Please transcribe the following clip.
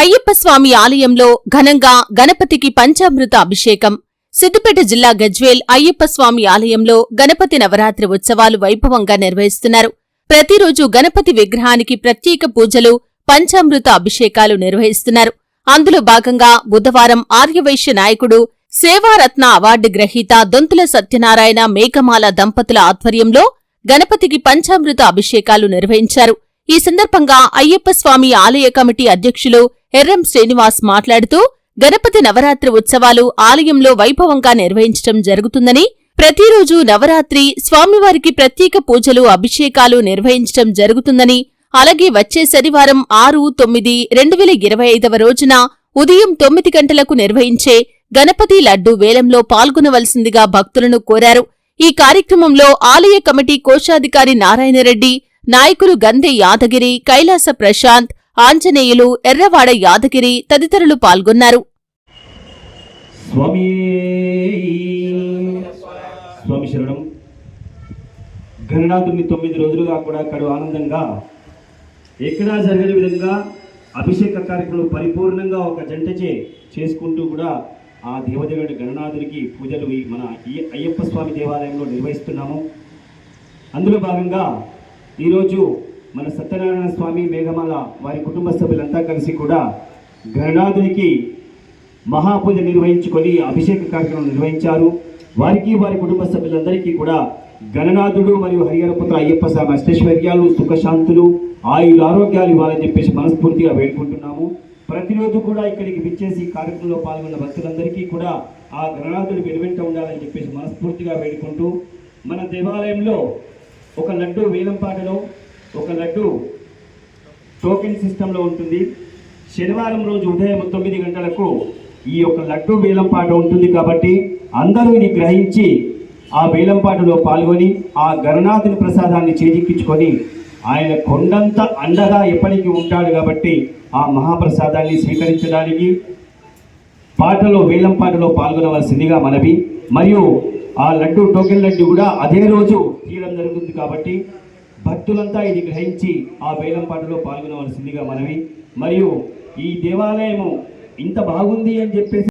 అయ్యప్పస్వామి ఆలయంలో ఘనంగా గణపతికి పంచామృత అభిషేకం. సిద్దిపేట జిల్లా గజ్వేల్ అయ్యప్ప స్వామి ఆలయంలో గణపతి నవరాత్రి ఉత్సవాలు వైభవంగా నిర్వహిస్తున్నారు. ప్రతిరోజు గణపతి విగ్రహానికి ప్రత్యేక పూజలు పంచామృత అభిషేకాలు నిర్వహిస్తున్నారు. అందులో భాగంగా బుధవారం ఆర్యవైశ్య నాయకుడు సేవారత్న అవార్డు గ్రహీత దొంతుల సత్యనారాయణ మేఘమాల దంపతుల ఆధ్వర్యంలో గణపతికి పంచామృత అభిషేకాలు నిర్వహించారు. ఈ సందర్భంగా అయ్యప్ప స్వామి ఆలయ కమిటీ అధ్యక్షులు ఎర్రం శ్రీనివాస్ మాట్లాడుతూ గణపతి నవరాత్రి ఉత్సవాలు ఆలయంలో వైభవంగా నిర్వహించడం జరుగుతుందని ప్రతిరోజు నవరాత్రి స్వామివారికి ప్రత్యేక పూజలు అభిషేకాలు నిర్వహించడం జరుగుతుందని అలాగే వచ్చే శనివారం ఆరు తొమ్మిది రెండు వేల ఇరవై ఐదవ రోజున ఉదయం తొమ్మిది గంటలకు నిర్వహించే గణపతి లడ్డు వేలంలో పాల్గొనవలసిందిగా భక్తులను కోరారు. ఈ కార్యక్రమంలో ఆలయ కమిటీ కోశాధికారి నారాయణరెడ్డి నాయకులు గంధి యాదగిరి కైలాస ప్రశాంత్ ఆంజనేయులు ఎర్రవాడ యాదగిరి తదితరులు పాల్గొన్నారు. స్వామి స్వామి శరణం. గణనాథుని తొమ్మిది రోజులుగా కూడా కడు ఆనందంగా ఎక్కడా జరగని విధంగా అభిషేక కార్యక్రమం పరిపూర్ణంగా ఒక జంటచే చేసుకుంటూ కూడా ఆ దేవదేవుడి గణనాథునికి పూజలు మన అయ్యప్ప స్వామి దేవాలయంలో నిర్వహిస్తున్నాము. అందులో భాగంగా ఈరోజు మన సత్యనారాయణ స్వామి మేఘమాల వారి కుటుంబ సభ్యులంతా కలిసి కూడా గణనాథునికి మహాపూజ నిర్వహించుకొని అభిషేక కార్యక్రమం నిర్వహించారు. వారికి వారి కుటుంబ సభ్యులందరికీ కూడా గణనాథుడు మరియు హరిహరపుత్ర అయ్యప్ప స్వామి అష్టైశ్వర్యాలు సుఖశాంతులు ఆయుర ఆరోగ్యాలు ఇవ్వాలని చెప్పేసి మనస్ఫూర్తిగా వేడుకుంటున్నాము. ప్రతిరోజు కూడా ఇక్కడికి విచ్చేసి కార్యక్రమంలో పాల్గొన్న భక్తులందరికీ కూడా ఆ గణనాథుడు వెనువెంట ఉండాలని చెప్పేసి మనస్ఫూర్తిగా వేడుకుంటూ మన దేవాలయంలో ఒక లడ్డు వేలంపాటలో ఒక లడ్డు టోకెన్ సిస్టంలో ఉంటుంది. శనివారం రోజు ఉదయం తొమ్మిది గంటలకు ఈ యొక్క లడ్డు వేలంపాట ఉంటుంది కాబట్టి అందరూ ఇది గ్రహించి ఆ వేలంపాటలో పాల్గొని ఆ గణనాథుని ప్రసాదాన్ని చేజిక్కించుకొని ఆయన కొండంత అండగా ఎప్పటికీ ఉంటాడు కాబట్టి ఆ మహాప్రసాదాన్ని స్వీకరించడానికి పాటలో వేలంపాటలో పాల్గొనవలసిందిగా మనవి. మరియు ఆ లడ్డు టోకెన్ లడ్డు కూడా అదే రోజు తీయడం జరుగుతుంది కాబట్టి భక్తులంతా ఇది గ్రహించి ఆ వేలం పాటలో పాల్గొనవలసిందిగా మనవి. మరియు ఈ దేవాలయము ఇంత బాగుంది అని చెప్పేసి